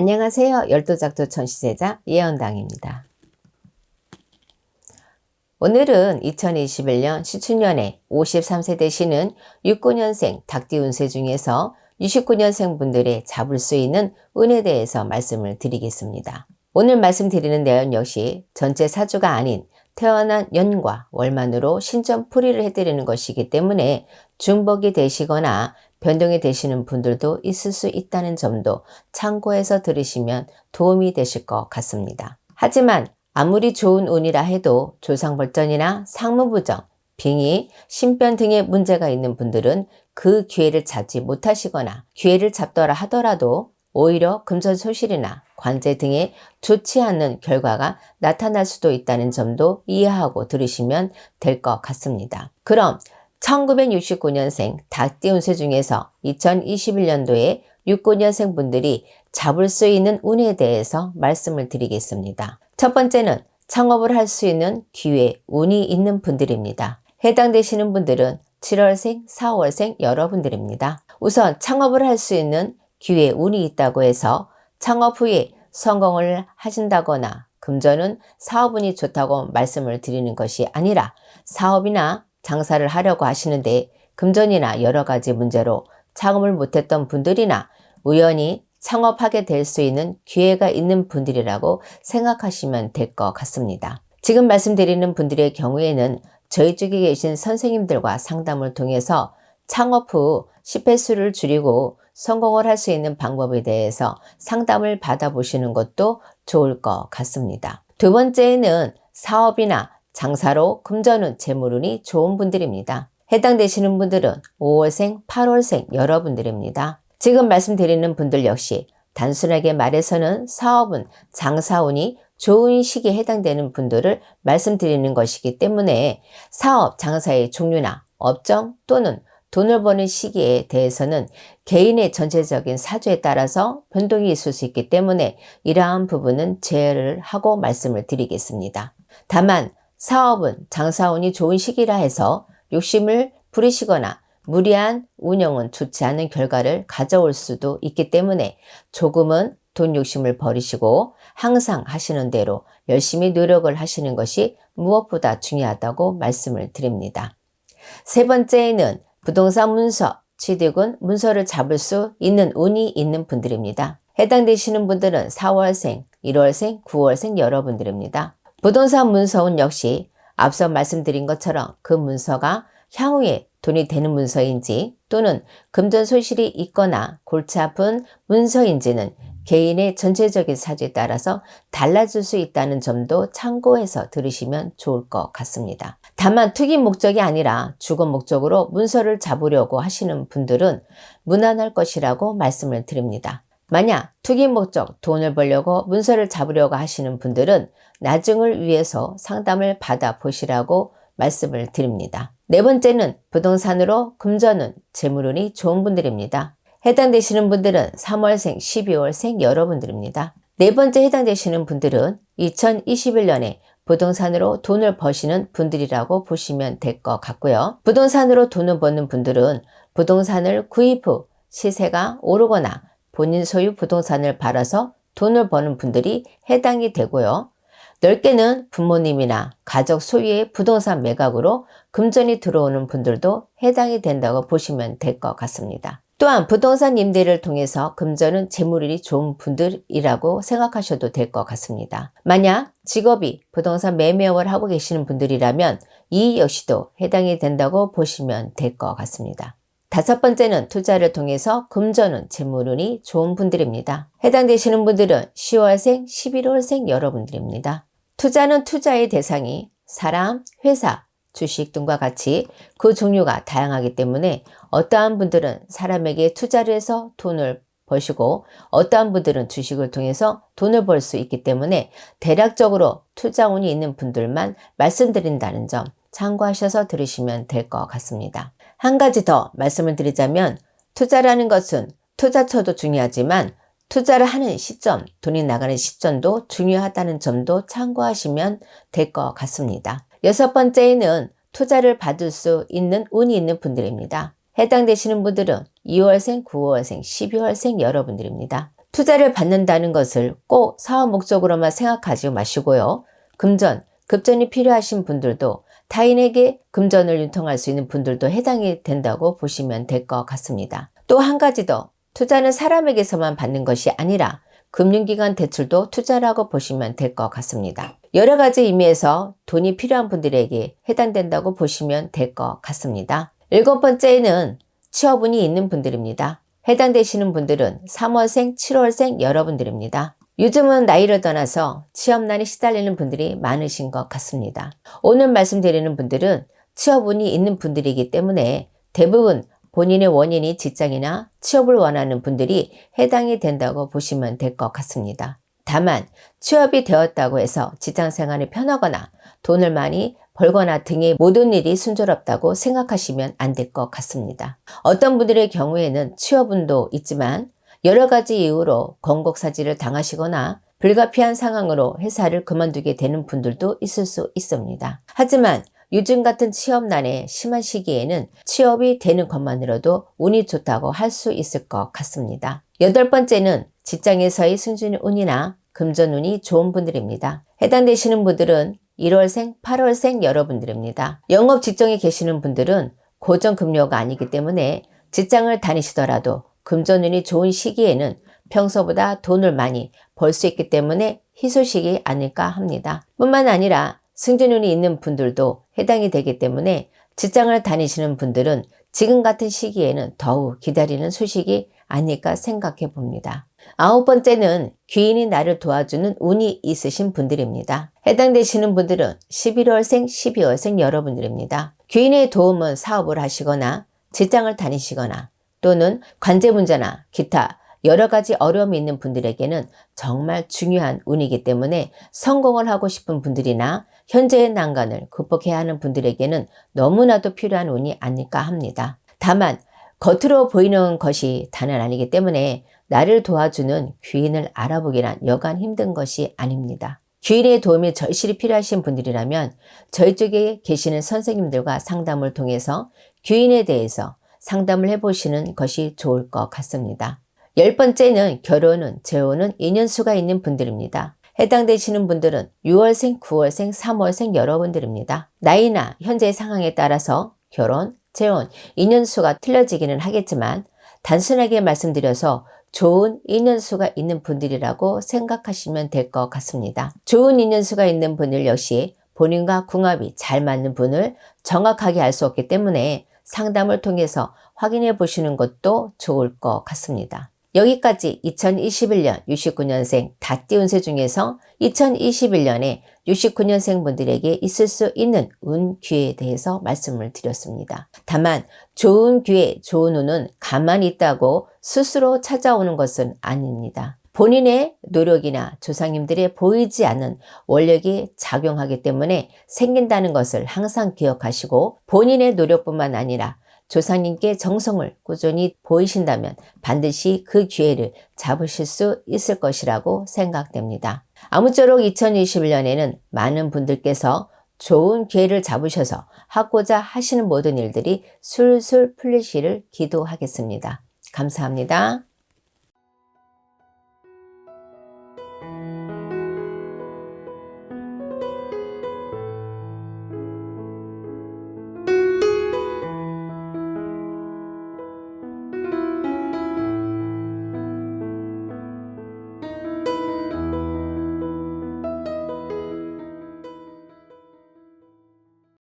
안녕하세요. 열도작도 천시제자 예언당입니다. 오늘은 2021년 시춘년에 53세 되시는 69년생 닭띠 운세 중에서 69년생 분들의 잡을 수 있는 운에 대해서 말씀을 드리겠습니다. 오늘 말씀드리는 내용 역시 전체 사주가 아닌 태어난 연과 월만으로 신점 풀이를 해드리는 것이기 때문에 중복이 되시거나 변동이 되시는 분들도 있을 수 있다는 점도 참고해서 들으시면 도움이 되실 것 같습니다. 하지만 아무리 좋은 운이라 해도 조상벌전이나 상무부정, 빙의, 신변 등의 문제가 있는 분들은 그 기회를 잡지 못하시거나 기회를 잡더라 하더라도 오히려 금전 소실이나 관제 등의 좋지 않은 결과가 나타날 수도 있다는 점도 이해하고 들으시면 될 것 같습니다. 그럼 1969년생 닭띠 운세 중에서 2021년도에 69년생 분들이 잡을 수 있는 운에 대해서 말씀을 드리겠습니다. 첫 번째는 창업을 할 수 있는 기회, 운이 있는 분들입니다. 해당되시는 분들은 7월생, 4월생 여러분들입니다. 우선 창업을 할 수 있는 기회, 운이 있다고 해서 창업 후에 성공을 하신다거나 금전은 사업운이 좋다고 말씀을 드리는 것이 아니라 사업이나 장사를 하려고 하시는데 금전이나 여러 가지 문제로 창업을 못했던 분들이나 우연히 창업하게 될 수 있는 기회가 있는 분들이라고 생각하시면 될 것 같습니다. 지금 말씀드리는 분들의 경우에는 저희 쪽에 계신 선생님들과 상담을 통해서 창업 후 실패수를 줄이고 성공을 할 수 있는 방법에 대해서 상담을 받아보시는 것도 좋을 것 같습니다. 두 번째는 사업이나 장사로 금전은 재물운이 좋은 분들입니다. 해당되시는 분들은 5월생, 8월생 여러분들입니다. 지금 말씀드리는 분들 역시 단순하게 말해서는 사업은 장사운이 좋은 시기에 해당되는 분들을 말씀드리는 것이기 때문에 사업, 장사의 종류나 업종 또는 돈을 버는 시기에 대해서는 개인의 전체적인 사주에 따라서 변동이 있을 수 있기 때문에 이러한 부분은 제외를 하고 말씀을 드리겠습니다. 다만 사업은 장사운이 좋은 시기라 해서 욕심을 부리시거나 무리한 운영은 좋지 않은 결과를 가져올 수도 있기 때문에 조금은 돈 욕심을 버리시고 항상 하시는 대로 열심히 노력을 하시는 것이 무엇보다 중요하다고 말씀을 드립니다. 세 번째는 부동산 문서, 취득은 문서를 잡을 수 있는 운이 있는 분들입니다. 해당되시는 분들은 4월생, 1월생, 9월생 여러분들입니다. 부동산 문서운 역시 앞서 말씀드린 것처럼 그 문서가 향후에 돈이 되는 문서인지 또는 금전 소실이 있거나 골치 아픈 문서인지는 개인의 전체적인 사주에 따라서 달라질 수 있다는 점도 참고해서 들으시면 좋을 것 같습니다. 다만 투기 목적이 아니라 주거 목적으로 문서를 잡으려고 하시는 분들은 무난할 것이라고 말씀을 드립니다. 만약 투기 목적 돈을 벌려고 문서를 잡으려고 하시는 분들은 나중을 위해서 상담을 받아 보시라고 말씀을 드립니다. 네 번째는 부동산으로 금전은 재물운이 좋은 분들입니다. 해당되시는 분들은 3월생, 12월생 여러분들입니다. 네 번째 해당되시는 분들은 2021년에 부동산으로 돈을 버시는 분들이라고 보시면 될 것 같고요. 부동산으로 돈을 버는 분들은 부동산을 구입 후 시세가 오르거나 본인 소유 부동산을 팔아서 돈을 버는 분들이 해당이 되고요. 넓게는 부모님이나 가족 소유의 부동산 매각으로 금전이 들어오는 분들도 해당이 된다고 보시면 될 것 같습니다. 또한 부동산 임대를 통해서 금전은 재물이 좋은 분들이라고 생각하셔도 될 것 같습니다. 만약 직업이 부동산 매매업을 하고 계시는 분들이라면 이 역시도 해당이 된다고 보시면 될 것 같습니다. 다섯 번째는 투자를 통해서 금전은 재물운이 좋은 분들입니다. 해당되시는 분들은 10월생, 11월생 여러분들입니다. 투자는 투자의 대상이 사람, 회사, 주식 등과 같이 그 종류가 다양하기 때문에 어떠한 분들은 사람에게 투자를 해서 돈을 버시고 어떠한 분들은 주식을 통해서 돈을 벌 수 있기 때문에 대략적으로 투자운이 있는 분들만 말씀드린다는 점 참고하셔서 들으시면 될 것 같습니다. 한 가지 더 말씀을 드리자면 투자라는 것은 투자처도 중요하지만 투자를 하는 시점, 돈이 나가는 시점도 중요하다는 점도 참고하시면 될 것 같습니다. 여섯 번째는 투자를 받을 수 있는 운이 있는 분들입니다. 해당되시는 분들은 2월생, 9월생, 12월생 여러분들입니다. 투자를 받는다는 것을 꼭 사업 목적으로만 생각하지 마시고요. 금전, 급전이 필요하신 분들도 타인에게 금전을 유통할 수 있는 분들도 해당이 된다고 보시면 될 것 같습니다. 또 한 가지 더 투자는 사람에게서만 받는 것이 아니라 금융기관 대출도 투자라고 보시면 될 것 같습니다. 여러 가지 의미에서 돈이 필요한 분들에게 해당된다고 보시면 될 것 같습니다. 일곱 번째는 취업운이 있는 분들입니다. 해당되시는 분들은 3월생, 7월생 여러분들입니다. 요즘은 나이를 떠나서 취업난에 시달리는 분들이 많으신 것 같습니다. 오늘 말씀드리는 분들은 취업운이 있는 분들이기 때문에 대부분 본인의 원인이 직장이나 취업을 원하는 분들이 해당이 된다고 보시면 될 것 같습니다. 다만 취업이 되었다고 해서 직장 생활이 편하거나 돈을 많이 벌거나 등의 모든 일이 순조롭다고 생각하시면 안 될 것 같습니다. 어떤 분들의 경우에는 취업운도 있지만 여러 가지 이유로 건곡사지를 당하시거나 불가피한 상황으로 회사를 그만두게 되는 분들도 있을 수 있습니다. 하지만 요즘 같은 취업난에 심한 시기에는 취업이 되는 것만으로도 운이 좋다고 할 수 있을 것 같습니다. 여덟 번째는 직장에서의 승진 운이나 금전 운이 좋은 분들입니다. 해당되시는 분들은 1월생, 8월생 여러분들입니다. 영업 직종에 계시는 분들은 고정 급료가 아니기 때문에 직장을 다니시더라도 금전운이 좋은 시기에는 평소보다 돈을 많이 벌 수 있기 때문에 희소식이 아닐까 합니다. 뿐만 아니라 승진운이 있는 분들도 해당이 되기 때문에 직장을 다니시는 분들은 지금 같은 시기에는 더욱 기다리는 소식이 아닐까 생각해 봅니다. 아홉 번째는 귀인이 나를 도와주는 운이 있으신 분들입니다. 해당되시는 분들은 11월생, 12월생 여러분들입니다. 귀인의 도움은 사업을 하시거나 직장을 다니시거나 또는 관제 문제나 기타 여러 가지 어려움이 있는 분들에게는 정말 중요한 운이기 때문에 성공을 하고 싶은 분들이나 현재의 난관을 극복해야 하는 분들에게는 너무나도 필요한 운이 아닐까 합니다. 다만 겉으로 보이는 것이 다는 아니기 때문에 나를 도와주는 귀인을 알아보기란 여간 힘든 것이 아닙니다. 귀인의 도움이 절실히 필요하신 분들이라면 저희 쪽에 계시는 선생님들과 상담을 통해서 귀인에 대해서 상담을 해보시는 것이 좋을 것 같습니다. 열 번째는 결혼은, 재혼은 인연수가 있는 분들입니다. 해당되시는 분들은 6월생, 9월생, 3월생 여러분들입니다. 나이나 현재 상황에 따라서 결혼, 재혼, 인연수가 틀려지기는 하겠지만 단순하게 말씀드려서 좋은 인연수가 있는 분들이라고 생각하시면 될 것 같습니다. 좋은 인연수가 있는 분들 역시 본인과 궁합이 잘 맞는 분을 정확하게 알 수 없기 때문에 상담을 통해서 확인해 보시는 것도 좋을 것 같습니다. 여기까지 2021년 69년생 다띠 운세 중에서 2021년에 69년생 분들에게 있을 수 있는 운, 기회에 대해서 말씀을 드렸습니다. 다만 좋은 기회, 좋은 운은 가만히 있다고 스스로 찾아오는 것은 아닙니다. 본인의 노력이나 조상님들의 보이지 않는 원력이 작용하기 때문에 생긴다는 것을 항상 기억하시고 본인의 노력뿐만 아니라 조상님께 정성을 꾸준히 보이신다면 반드시 그 기회를 잡으실 수 있을 것이라고 생각됩니다. 아무쪼록 2021년에는 많은 분들께서 좋은 기회를 잡으셔서 하고자 하시는 모든 일들이 술술 풀리시를 기도하겠습니다. 감사합니다.